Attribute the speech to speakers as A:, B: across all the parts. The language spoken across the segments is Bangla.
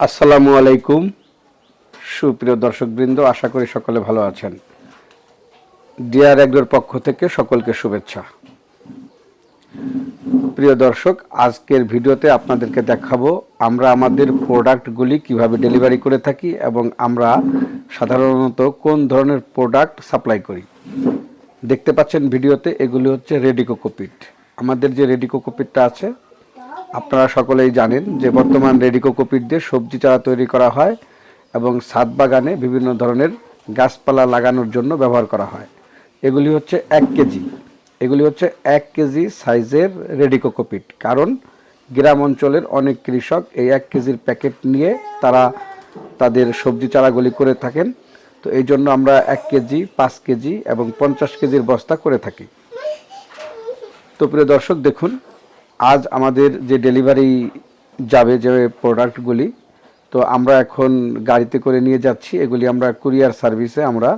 A: আসসালামু আলাইকুম, সুপ্রিয় দর্শকবৃন্দ, আশা করি সকলে ভালো আছেন। ডিআর এগ্রোর পক্ষ থেকে সকলকে শুভেচ্ছা। প্রিয় দর্শক, আজকের ভিডিওতে আপনাদেরকে দেখাবো আমরা আমাদের প্রোডাক্টগুলি কীভাবে ডেলিভারি করে থাকি এবং আমরা সাধারণত কোন ধরনের প্রোডাক্ট সাপ্লাই করি। দেখতে পাচ্ছেন ভিডিওতে এগুলি হচ্ছে রেডি কোকোপিট আমাদের যে রেডি কোকোপিটটা আছে আপনারা সকলেই জানেন যে বর্তমান রেডিকো কোকোপিট দিয়ে সবজি চারা তৈরি করা হয় এবং ছাদ বাগানে বিভিন্ন ধরনের গাছপালা লাগানোর জন্য ব্যবহার করা হয়। এগুলি হচ্ছে এক কেজি। এগুলি হচ্ছে এক কেজি সাইজের রেডিকো কোকোপিট কারণ গ্রাম অঞ্চলের অনেক কৃষক এই এক কেজির প্যাকেট নিয়ে তারা তাদের সবজি চারাগুলি করে থাকেন। তো এই জন্য আমরা এক কেজি, পাঁচ কেজি এবং পঞ্চাশ কেজির বস্তা করে থাকি। তো প্রিয় দর্শক, দেখুন আজ আমাদের যে ডেলিভারি যাবে যে প্রোডাক্টগুলি, তো আমরা এখন গাড়িতে করে নিয়ে যাচ্ছি। এগুলি আমরা কুরিয়ার সার্ভিসে আমরা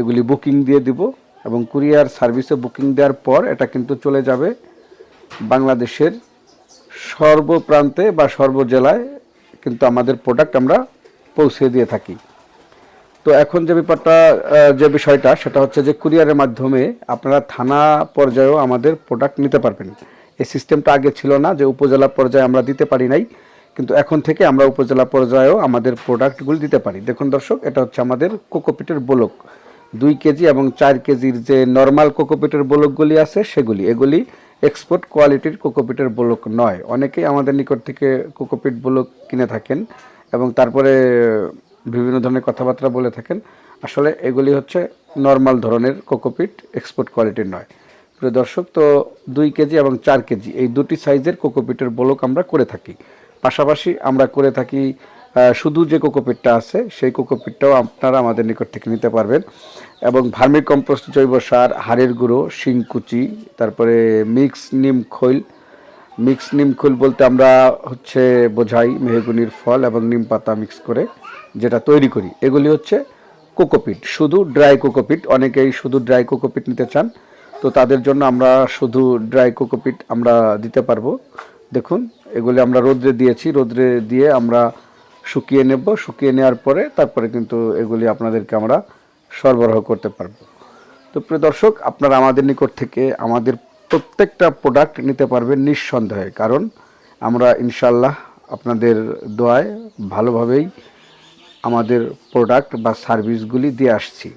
A: এগুলি বুকিং দিয়ে দিব এবং কুরিয়ার সার্ভিসে বুকিং দেওয়ার পর এটা কিন্তু চলে যাবে বাংলাদেশের সর্বপ্রান্তে বা সর্বজেলায় কিন্তু আমাদের প্রোডাক্ট আমরা পৌঁছে দিয়ে থাকি। তো এখন যে ব্যাপারটা যে বিষয়টা, সেটা হচ্ছে যে কুরিয়ারের মাধ্যমে আপনারা থানা পর্যায়েও আমাদের প্রোডাক্ট নিতে পারবেন। এই সিস্টেমটা আগে ছিল না যে উপজেলা পর্যায়ে আমরা দিতে পারি নাই, কিন্তু এখন থেকে আমরা উপজেলা পর্যায়েও আমাদের প্রোডাক্টগুলি দিতে পারি। দেখুন দর্শক, এটা হচ্ছে আমাদের কোকোপিটের ব্লক। দুই কেজি এবং চার কেজির যে নর্মাল কোকোপিটের ব্লকগুলি আছে, সেগুলি। এগুলি এক্সপোর্ট কোয়ালিটির কোকোপিটের ব্লক নয়। অনেকেই আমাদের নিকট থেকে কোকোপিট ব্লক কিনে থাকেন এবং তারপরে বিভিন্ন ধরনের কথাবার্তা বলে থাকেন। আসলে এগুলি হচ্ছে নর্মাল ধরনের কোকোপিট এক্সপোর্ট কোয়ালিটির নয়। প্রিয় দর্শক, তো দুই কেজি এবং চার কেজি, এই দুটি সাইজের কোকোপিটের ব্লক আমরা করে থাকি। পাশাপাশি আমরা করে থাকি শুধু যে কোকোপিটটা আছে, সেই কোকোপিটটাও আপনারা আমাদের নিকট থেকে নিতে পারবেন। এবং ভার্মি কম্পোস্ট জৈব সার, হাড়ের গুঁড়ো শিংকুচি তারপরে মিক্স নিম খৈল। মিক্স নিম খৈল বলতে আমরা হচ্ছে বোঝাই মেহগুনির ফল এবং নিম পাতা মিক্স করে যেটা তৈরি করি। এগুলি হচ্ছে কোকোপিট, শুধু ড্রাই কোকোপিট। অনেকেই শুধু ড্রাই কোকোপিট নিতে চান। তো তাদের জন্য আমরা শুধু ড্রাই কোকোপিট আমরা দিতে পারব। দেখুন, এগুলি আমরা রোদ্রে দিয়েছি। রোদ্রে দিয়ে আমরা শুকিয়ে নেব। শুকিয়ে নেওয়ার পরে তারপরে কিন্তু এগুলি আপনাদেরকে আমরা সরবরাহ করতে পারব। তো প্রিয় দর্শক, আপনারা আমাদের নিকট থেকে আমাদের প্রত্যেকটা প্রোডাক্ট নিতে পারবেন নিঃসন্দেহে। কারণ আমরা ইনশাল্লাহ আপনাদের দোয়ায় ভালোভাবেই আমাদের প্রোডাক্ট বা সার্ভিসগুলি দিয়ে আসছি।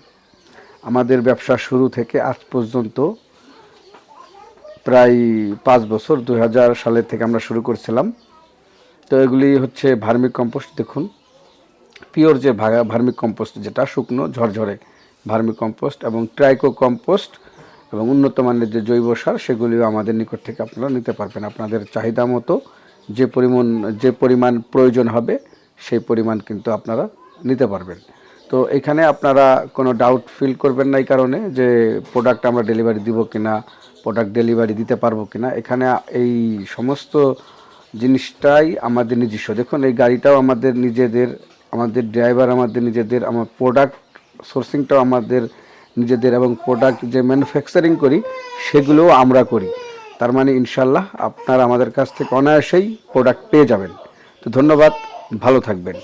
A: আমাদের ব্যবসা শুরু থেকে আজ পর্যন্ত প্রায় পাঁচ বছর দুই হাজার সালের থেকে আমরা শুরু করছিলাম। তো এগুলি হচ্ছে ভার্মিক কম্পোস্ট, দেখুন। পিওর যে ভার্মিক কম্পোস্ট যেটা, শুকনো, ঝরঝরে ভার্মিক কম্পোস্ট এবং ট্রাইকো কম্পোস্ট এবং উন্নত মানের যে জৈব সার, সেগুলিও আমাদের নিকট থেকে আপনারা নিতে পারবেন। আপনাদের চাহিদা মতো যে পরিমাণ যে পরিমাণ প্রয়োজন হবে, সেই পরিমাণ কিন্তু আপনারা নিতে পারবেন। তো এখানে আপনারা কোনো ডাউট ফিল করবেন না এই কারণে যে প্রোডাক্ট আমরা ডেলিভারি দিব কিনা প্রোডাক্ট ডেলিভারি দিতে পারব কিনা। এখানে এই সমস্ত জিনিসটাই আমাদের নিজস্ব। দেখুন, এই গাড়িটাও আমাদের নিজেদের, আমাদের ড্রাইভার আমাদের নিজেদের, আমার প্রোডাক্ট সোর্সিংটাও আমাদের নিজেদের এবং প্রোডাক্ট যে ম্যানুফ্যাকচারিং করি, সেগুলোও আমরা করি। তার মানে ইনশাল্লাহ আপনারা আমাদের কাছ থেকে অনায়াসেই প্রোডাক্ট পেয়ে যাবেন। তো ধন্যবাদ, ভালো থাকবেন।